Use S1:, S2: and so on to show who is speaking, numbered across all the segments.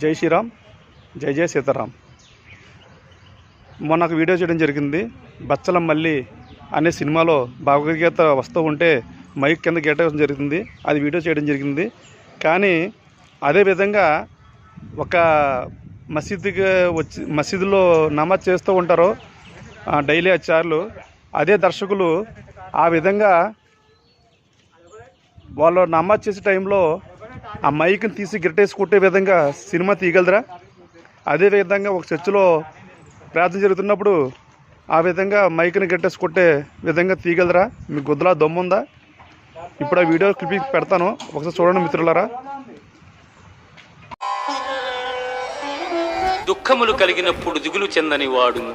S1: జై శ్రీరామ్ జై జై సీతారాం. మొన్న ఒక వీడియో చేయడం జరిగింది. బచ్చలం మళ్ళీ అనే సినిమాలో భగవద్గీత వస్తూ ఉంటే మైక్ కింద గెట్టడం జరిగింది. అది వీడియో చేయడం జరిగింది. కానీ అదే విధంగా ఒక మసీదుకి వచ్చి మసీదులో నమాజ్ చేస్తూ ఉంటారు డైలీ అచ్చార్లు అదే దర్శకులు ఆ విధంగా వాళ్ళు నమాజ్ చేసే టైంలో ఆ మైక్ని తీసి గిరటేసి కొట్టే విధంగా సినిమా తీయగలరా అదే విధంగా ఒక చర్చిలో ప్రార్థన జరుగుతున్నప్పుడు ఆ విధంగా మైక్ని గిరటేసి కొట్టే విధంగా తీయగలరా మీకు గుద్దలా దమ్ముందా ఇప్పుడు ఆ వీడియో క్లిప్పింగ్ పెడతాను. ఒకసారి చూడండి మిత్రులారా.
S2: దుఃఖములు కలిగినప్పుడు దిగులు చెందని వాడును.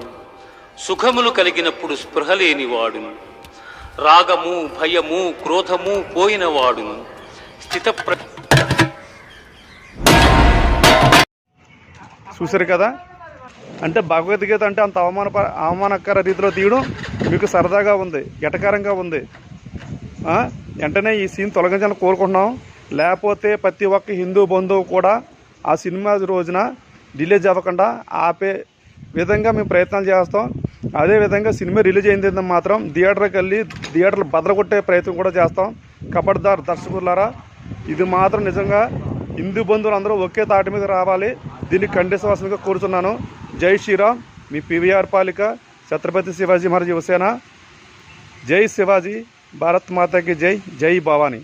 S2: సుఖములు కలిగినప్పుడు స్పృహ లేని రాగము భయము క్రోధము పోయినవాడు స్థిత ప్ర
S1: చూశారు కదా? అంటే భగవద్గీత అంటే అంత అవమాన అవమానకర రీతిలో తీయడం మీకు సరదాగా ఉంది ఎటకారంగా ఉంది. వెంటనే ఈ సీన్ తొలగించాలని కోరుకుంటున్నాం. లేకపోతే ప్రతి ఒక్క హిందూ బంధువు కూడా ఆ సినిమా రోజున రిలీజ్ అవ్వకుండా ఆపే విధంగా మేము ప్రయత్నాలు చేస్తాం. అదేవిధంగా సినిమా రిలీజ్ అయింది మాత్రం థియేటర్కి వెళ్ళి థియేటర్లు బదలగొట్టే ప్రయత్నం కూడా చేస్తాం. కబడ్దార్ దర్శకులారా ఇది మాత్రం నిజంగా హిందూ బంధువులు అందరూ ఒకే తాటి మీద రావాలి. దీన్ని ఖండించవలసిందిగా కోరుతున్నాను. జై శ్రీరామ్. మీ పివిఆర్ పాలిక ఛత్రపతి శివాజీ మహారాజ్ యువసేన. జై శివాజీ. భారత్ మాతాకి జై. జై భవానీ.